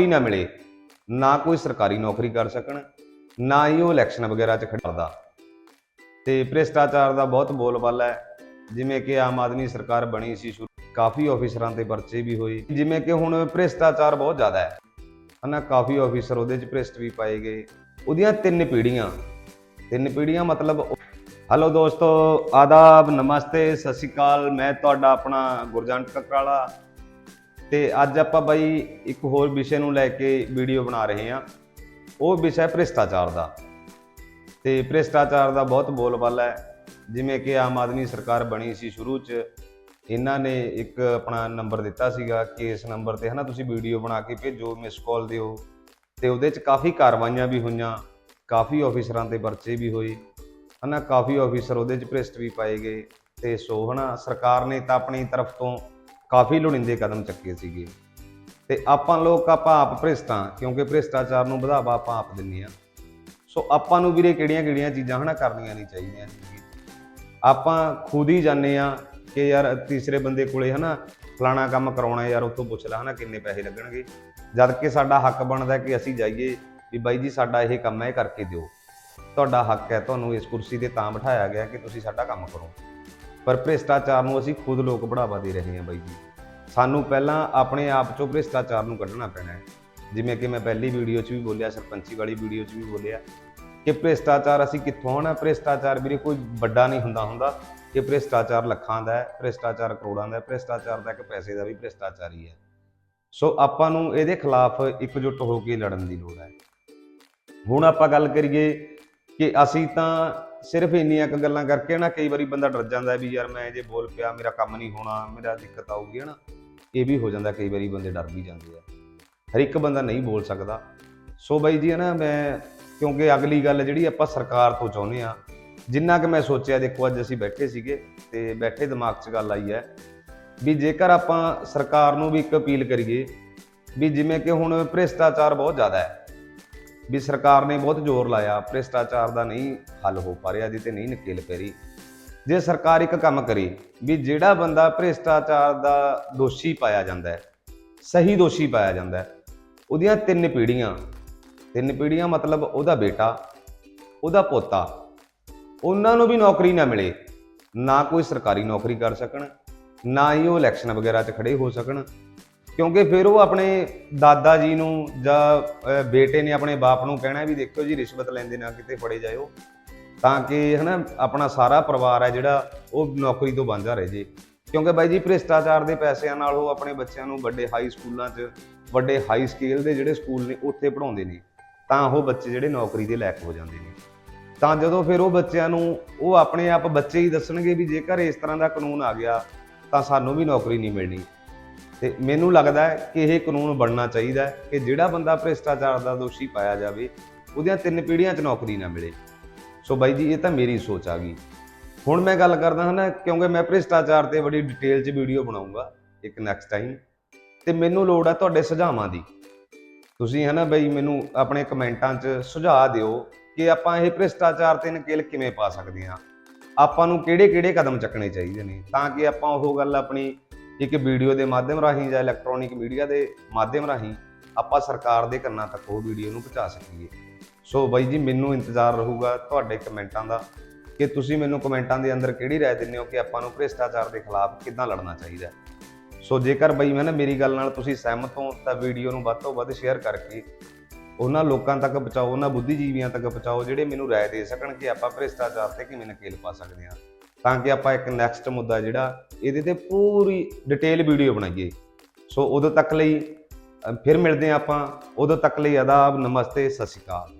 ਨੌਕਰੀ ਨਾ ਮਿਲੇ, ਨਾ ਕੋਈ ਸਰਕਾਰੀ ਨੌਕਰੀ ਕਰ ਸਕਣ, ਨਾ ਹੀ ਉਹ ਇਲੈਕਸ਼ਨ ਵਗੈਰਾ 'ਚ ਖੜਦਾ ਤੇ ਭ੍ਰਿਸ਼ਟਾਚਾਰ ਦਾ ਬਹੁਤ ਬੋਲਬਾਲਾ ਹੈ। ਜਿਵੇਂ ਕਿ ਆਮ ਆਦਮੀ ਸਰਕਾਰ ਬਣੀ ਸੀ ਕਾਫੀ ਆਫੀਸਰਾਂ ਤੇ ਪਰਚੇ ਵੀ ਹੋਏ। ਜਿਵੇਂ ਕਿ ਹੁਣ ਭ੍ਰਿਸ਼ਟਾਚਾਰ ਬਹੁਤ ਜ਼ਿਆਦਾ ਹੈ। ਹਨਾ, ਕਾਫੀ ਆਫੀਸਰ ਉਹਦੇ 'ਚ ਭ੍ਰਿਸ਼ਟ ਵੀ ਪਾਏ ਗਏ। ਉਹਦੀਆਂ ਤਿੰਨ ਪੀੜੀਆਂ ਤਿੰਨ ਪੀੜੀਆਂ ਮਤਲਬ ਹੈਲੋ ਦੋਸਤੋ, ਆਦਾਬ, ਨਮਸਤੇ, ਸਤਿ ਸ਼੍ਰੀ ਅਕਾਲ। ਮੈਂ ਤੁਹਾਡਾ ਆਪਣਾ ਗੁਰਜੰਟ ਕਕਰਾਲਾ। ਤੇ ਅੱਜ ਆਪਾਂ ਬਾਈ ਇੱਕ ਹੋਰ ਵਿਸ਼ੇ ਨੂੰ ਲੈ ਕੇ ਵੀਡੀਓ ਬਣਾ ਰਹੇ ਹਾਂ। ਉਹ ਵਿਸ਼ਾ ਹੈ ਭ੍ਰਿਸ਼ਟਾਚਾਰ ਦਾ। ਤੇ ਭ੍ਰਿਸ਼ਟਾਚਾਰ ਦਾ ਬਹੁਤ ਬੋਲਬਾਲਾ ਹੈ। ਜਿਵੇਂ ਕਿ ਆਮ ਆਦਮੀ ਸਰਕਾਰ ਬਣੀ ਸੀ ਸ਼ੁਰੂ 'ਚ, ਇਹਨਾਂ ਨੇ ਇੱਕ ਆਪਣਾ ਨੰਬਰ ਦਿੱਤਾ ਸੀਗਾ ਕਿ ਇਸ ਨੰਬਰ ਤੇ, ਹਨਾ, ਤੁਸੀਂ ਵੀਡੀਓ ਬਣਾ ਕੇ ਭੇਜੋ ਮਿਸ ਕਾਲ ਦਿਓ। ਤੇ ਉਹਦੇ 'ਚ ਕਾਫੀ ਕਾਰਵਾਈਆਂ ਵੀ ਹੋਈਆਂ, ਕਾਫੀ ਆਫੀਸਰਾਂ ਤੇ ਪਰਚੇ ਵੀ ਹੋਏ, ਹਨਾ, ਕਾਫੀ ਆਫੀਸਰ ਉਹਦੇ 'ਚ ਭ੍ਰਿਸ਼ਟ ਵੀ ਪਾਏ ਗਏ। ਤੇ ਸੋ, ਹਨਾ, ਸਰਕਾਰ ਨੇ ਤਾਂ ਆਪਣੀ ਤਰਫ ਤੋਂ ਕਾਫੀ ਲੋੜੀਂਦੇ ਕਦਮ ਚੱਕੇ ਸੀਗੇ। ਤੇ ਆਪਾਂ ਲੋਕ ਆਪਾਂ ਆਪ ਭ੍ਰਿਸ਼ਟਾਂ ਕਿਉਂਕਿ ਭ੍ਰਿਸ਼ਟਾਚਾਰ ਨੂੰ ਵਧਾਵਾ ਆਪਾਂ ਆਪ ਦਿੰਨੇ ਆ ਸੋ ਆਪਾਂ ਨੂੰ ਵੀਰੇ ਕਿਹੜੀਆਂ ਕਿਹੜੀਆਂ ਚੀਜ਼ਾਂ ਹਨਾ ਕਰਨੀਆਂ ਨਹੀਂ ਚਾਹੀਦੀਆਂ ਜ਼ਿੰਦਗੀ ਆਪਾਂ ਖੁਦ ਹੀ ਜਾਣਦੇ ਆ ਕਿ ਯਾਰ ਤੀਸਰੇ ਬੰਦੇ ਕੋਲੇ ਹਨਾ ਫਲਾਣਾ ਕੰਮ ਕਰਾਉਣਾ ਯਾਰ, ਉੱਥੋਂ ਪੁੱਛ ਲੈ ਹਨਾ ਕਿੰਨੇ ਪੈਸੇ ਲੱਗਣਗੇ। ਜਦ ਕਿ ਸਾਡਾ ਹੱਕ ਬਣਦਾ ਕਿ ਅਸੀਂ ਜਾਈਏ ਵੀ ਬਾਈ ਜੀ ਸਾਡਾ ਇਹ ਕੰਮ ਹੈ, ਇਹ ਕਰਕੇ ਦਿਓ। ਤੁਹਾਡਾ ਹੱਕ ਹੈ, ਤੁਹਾਨੂੰ ਇਸ ਕੁਰਸੀ ਤੇ ਤਾਂ ਬਿਠਾਇਆ ਗਿਆ ਕਿ ਤੁਸੀਂ ਸਾਡਾ ਕੰਮ ਕਰੋ। ਪਰ ਭ੍ਰਿਸ਼ਟਾਚਾਰ ਨੂੰ ਅਸੀਂ ਖੁਦ ਲੋਕ ਬੜਾਵਾ ਦੇ ਰਹੇ ਹਾਂ ਬਾਈ ਜੀ। ਸਾਨੂੰ ਪਹਿਲਾਂ ਆਪਣੇ ਆਪ ਚੋਂ ਭ੍ਰਿਸ਼ਟਾਚਾਰ ਨੂੰ ਕੱਢਣਾ ਪੈਣਾ ਹੈ। ਜਿਵੇਂ ਕਿ ਮੈਂ ਪਹਿਲੀ ਵੀਡੀਓ 'ਚ ਵੀ ਬੋਲਿਆ, ਸਰਪੰਚੀ ਵਾਲੀ ਵੀਡੀਓ 'ਚ ਵੀ ਬੋਲਿਆ ਕਿ ਭ੍ਰਿਸ਼ਟਾਚਾਰ ਅਸੀਂ ਕਿੱਥੋਂ ਆਣਾ ਭ੍ਰਿਸ਼ਟਾਚਾਰ ਵੀਰੇ ਕੋਈ ਵੱਡਾ ਨਹੀਂ ਹੁੰਦਾ ਹੁੰਦਾ ਕਿ ਭ੍ਰਿਸ਼ਟਾਚਾਰ ਲੱਖਾਂ ਦਾ ਹੈ, ਭ੍ਰਿਸ਼ਟਾਚਾਰ ਕਰੋੜਾਂ ਦਾ ਹੈ, ਭ੍ਰਿਸ਼ਟਾਚਾਰ ਦਾ ਇੱਕ ਪੈਸੇ ਦਾ ਵੀ ਭ੍ਰਿਸ਼ਟਾਚਾਰ ਹੀ ਹੈ। ਸੋ ਆਪਾਂ ਨੂੰ ਇਹਦੇ ਖਿਲਾਫ ਇਕਜੁੱਟ ਹੋ ਕੇ ਲੜਨ ਦੀ ਲੋੜ ਹੈ। ਹੁਣ ਆਪਾਂ ਗੱਲ ਕਰੀਏ ਕਿ ਅਸੀਂ ਤਾਂ ਸਿਰਫ ਇੰਨੀਆਂ ਕੁ ਗੱਲਾਂ ਕਰਕੇ ਨਾ ਕਈ ਵਾਰੀ ਬੰਦਾ ਡਰ ਜਾਂਦਾ ਵੀ ਯਾਰ ਮੈਂ ਜੇ ਬੋਲ ਪਿਆ, ਮੇਰਾ ਕੰਮ ਨਹੀਂ ਹੋਣਾ, ਮੇਰਾ ਦਿੱਕਤ ਆਊਗੀ, ਹਨਾ। ਇਹ ਵੀ ਹੋ ਜਾਂਦਾ, ਕਈ ਵਾਰੀ ਬੰਦੇ ਡਰ ਵੀ ਜਾਂਦੇ ਆ। ਹਰ ਇੱਕ ਬੰਦਾ ਨਹੀਂ ਬੋਲ ਸਕਦਾ। ਸੋ ਬਾਈ ਜੀ, ਹਨਾ, ਮੈਂ ਕਿਉਂਕਿ ਅਗਲੀ ਗੱਲ ਜਿਹੜੀ ਆਪਾਂ ਸਰਕਾਰ ਤੋਂ ਚਾਹੁੰਦੇ ਆ, ਜਿੰਨਾ ਕਿ ਮੈਂ ਸੋਚਿਆ, ਦੇਖੋ ਅੱਜ ਅਸੀਂ ਬੈਠੇ ਸੀਗੇ ਤੇ ਬੈਠੇ ਦਿਮਾਗ 'ਚ ਗੱਲ ਆਈ ਹੈ ਵੀ ਜੇਕਰ ਆਪਾਂ ਸਰਕਾਰ ਨੂੰ ਵੀ ਇੱਕ ਅਪੀਲ ਕਰੀਏ ਵੀ ਜਿਵੇਂ ਕਿ ਹੁਣ ਭ੍ਰਿਸ਼ਟਾਚਾਰ ਬਹੁਤ ਜ਼ਿਆਦਾ ਹੈ ਵੀ ਸਰਕਾਰ ਨੇ ਬਹੁਤ ਜ਼ੋਰ ਲਾਇਆ, ਭ੍ਰਿਸ਼ਟਾਚਾਰ ਦਾ ਨਹੀਂ ਹੱਲ ਹੋ ਪਾ ਰਿਹਾ, ਜਿਹਦੇ ਤੇ ਨਹੀਂ ਨਕੇਲ ਪੈ ਰਹੀ। ਜੇ ਸਰਕਾਰ ਇੱਕ ਕੰਮ ਕਰੇ ਵੀ ਜਿਹੜਾ ਬੰਦਾ ਭ੍ਰਿਸ਼ਟਾਚਾਰ ਦਾ ਦੋਸ਼ੀ ਪਾਇਆ ਜਾਂਦਾ ਹੈ, ਸਹੀ ਦੋਸ਼ੀ ਪਾਇਆ ਜਾਂਦਾ ਹੈ, ਉਹਦੀਆਂ ਤਿੰਨ ਪੀੜ੍ਹੀਆਂ ਤਿੰਨ ਪੀੜ੍ਹੀਆਂ ਮਤਲਬ ਉਹਦਾ ਬੇਟਾ, ਉਹਦਾ ਪੋਤਾ, ਉਹਨਾਂ ਨੂੰ ਵੀ ਨੌਕਰੀ ਨਾ ਮਿਲੇ, ਨਾ ਕੋਈ ਸਰਕਾਰੀ ਨੌਕਰੀ ਕਰ ਸਕਣ, ਨਾ ਹੀ ਉਹ ਇਲੈਕਸ਼ਨ ਵਗੈਰਾ 'ਚ ਖੜੇ ਹੋ ਸਕਣ ਕਿਉਂਕਿ ਫਿਰ ਉਹ ਆਪਣੇ ਦਾਦਾ ਜੀ ਨੂੰ ਜਾਂ ਬੇਟੇ ਨੇ ਆਪਣੇ ਬਾਪ ਨੂੰ ਕਹਿਣਾ ਵੀ ਦੇਖੋ ਜੀ, ਰਿਸ਼ਵਤ ਲੈਂਦੇ ਨਾ ਕਿਤੇ ਫੜੇ ਜਾਇਓ। ਤਾਂ ਕਿ ਹਨਾ, ਆਪਣਾ ਸਾਰਾ ਪਰਿਵਾਰ ਹੈ ਜਿਹੜਾ, ਉਹ ਨੌਕਰੀ ਤੋਂ ਵਾਂਝਾ ਰਹਿ ਜੇ। ਕਿਉਂਕਿ ਬਾਈ ਜੀ, ਭ੍ਰਿਸ਼ਟਾਚਾਰ ਦੇ ਪੈਸਿਆਂ ਨਾਲ ਉਹ ਆਪਣੇ ਬੱਚਿਆਂ ਨੂੰ ਵੱਡੇ ਹਾਈ ਸਕੂਲਾਂ 'ਚ, ਵੱਡੇ ਹਾਈ ਸਕੇਲ ਦੇ ਜਿਹੜੇ ਸਕੂਲ ਨੇ, ਉੱਥੇ ਪੜਾਉਂਦੇ ਨੇ। ਤਾਂ ਉਹ ਬੱਚੇ ਜਿਹੜੇ ਨੌਕਰੀ ਦੇ ਲਾਇਕ ਹੋ ਜਾਂਦੇ ਨੇ। ਤਾਂ ਜਦੋਂ ਫਿਰ ਉਹ ਬੱਚਿਆਂ ਨੂੰ, ਉਹ ਆਪਣੇ ਆਪ ਬੱਚੇ ਹੀ ਦੱਸਣਗੇ ਵੀ ਜੇਕਰ ਇਸ ਤਰ੍ਹਾਂ ਦਾ ਕਾਨੂੰਨ ਆ ਗਿਆ, ਤਾਂ ਸਾਨੂੰ ਵੀ ਨੌਕਰੀ ਨਹੀਂ ਮਿਲਣੀ। ਤੇ ਮੈਨੂੰ ਲੱਗਦਾ ਹੈ ਕਿ ਇਹ ਕਾਨੂੰਨ ਬਣਨਾ ਚਾਹੀਦਾ ਹੈ ਕਿ ਜਿਹੜਾ ਬੰਦਾ ਭ੍ਰਿਸ਼ਟਾਚਾਰ ਦਾ ਦੋਸ਼ੀ ਪਾਇਆ ਜਾਵੇ, ਉਹਦੀਆਂ ਤਿੰਨ ਪੀੜ੍ਹੀਆਂ 'ਚ ਨੌਕਰੀ ਨਾ ਮਿਲੇ। ਸੋ ਬਾਈ ਜੀ, ਇਹ ਤਾਂ ਮੇਰੀ ਸੋਚ ਆ ਗਈ। ਹੁਣ ਮੈਂ ਗੱਲ ਕਰਦਾ ਹਾਂ ਨਾ, ਕਿਉਂਕਿ ਮੈਂ ਭ੍ਰਿਸ਼ਟਾਚਾਰ ਤੇ ਬੜੀ ਡਿਟੇਲ 'ਚ ਵੀਡੀਓ ਬਣਾਉਂਗਾ ਇੱਕ ਨੈਕਸਟ ਟਾਈਮ ਤੇ ਮੈਨੂੰ ਲੋੜ ਹੈ ਤੁਹਾਡੇ ਸੁਝਾਵਾਂ ਦੀ। ਤੁਸੀਂ ਹਨਾ ਬਈ, ਮੈਨੂੰ ਆਪਣੇ ਕਮੈਂਟਾਂ 'ਚ ਸੁਝਾਅ ਦਿਓ ਕਿ ਆਪਾਂ ਇਹ ਭ੍ਰਿਸ਼ਟਾਚਾਰ ਤੇ ਨਕੇਲ ਕਿਵੇਂ ਪਾ ਸਕਦੇ ਹਾਂ। ਆਪਾਂ ਨੂੰ ਕਿਹੜੇ-ਕਿਹੜੇ ਕਦਮ ਚੱਕਣੇ ਚਾਹੀਦੇ ਨੇ, ਤਾਂ ਕਿ ਆਪਾਂ ਉਹ ਗੱਲ ਆਪਣੀ ਇੱਕ ਵੀਡੀਓ ਦੇ ਮਾਧਿਅਮ ਰਾਹੀਂ ਜਾਂ ਇਲੈਕਟ੍ਰੋਨਿਕ ਮੀਡੀਆ ਦੇ ਮਾਧਿਅਮ ਰਾਹੀਂ ਆਪਾਂ ਸਰਕਾਰ ਦੇ ਕੰਨਾਂ ਤੱਕ ਉਹ ਵੀਡੀਓ ਨੂੰ ਪਹੁੰਚਾ ਸਕੀਏ। ਸੋ ਬਾਈ ਜੀ, ਮੈਨੂੰ ਇੰਤਜ਼ਾਰ ਰਹੂਗਾ ਤੁਹਾਡੇ ਕਮੈਂਟਾਂ ਦਾ ਕਿ ਤੁਸੀਂ ਮੈਨੂੰ ਕਮੈਂਟਾਂ ਦੇ ਅੰਦਰ ਕਿਹੜੀ ਰਾਏ ਦਿੰਦੇ ਹੋ ਕਿ ਆਪਾਂ ਨੂੰ ਭ੍ਰਿਸ਼ਟਾਚਾਰ ਦੇ ਖਿਲਾਫ ਕਿੱਦਾਂ ਲੜਨਾ ਚਾਹੀਦਾ ਸੋ ਜੇਕਰ ਬਈ ਮੈਂ ਨਾ ਮੇਰੀ ਗੱਲ ਨਾਲ ਤੁਸੀਂ ਸਹਿਮਤ ਹੋ, ਤਾਂ ਵੀਡੀਓ ਨੂੰ ਵੱਧ ਤੋਂ ਵੱਧ ਸ਼ੇਅਰ ਕਰਕੇ ਉਹਨਾਂ ਲੋਕਾਂ ਤੱਕ ਪਹੁੰਚਾਓ, ਉਹਨਾਂ ਬੁੱਧੀਜੀਵੀਆਂ ਤੱਕ ਪਹੁੰਚਾਓ ਜਿਹੜੇ ਮੈਨੂੰ ਰਾਏ ਦੇ ਸਕਣ ਕਿ ਆਪਾਂ ਭ੍ਰਿਸ਼ਟਾਚਾਰ ਤੇ ਕਿਵੇਂ ਨਕੇਲ ਪਾ ਸਕਦੇ ਹਾਂ। ਤਾਂ ਕਿ ਆਪਾਂ ਇੱਕ ਨੈਕਸਟ ਮੁੱਦਾ ਜਿਹੜਾ, ਇਹਦੇ ਤੇ ਪੂਰੀ ਡਿਟੇਲ ਵੀਡੀਓ ਬਣਾਈਏ। ਸੋ ਉਦੋਂ ਤੱਕ ਲਈ ਫਿਰ ਮਿਲਦੇ ਹਾਂ ਆਪਾਂ। ਉਦੋਂ ਤੱਕ ਲਈ ਆਦਾਬ, ਨਮਸਤੇ, ਸਤਿ ਸ਼੍ਰੀ ਅਕਾਲ।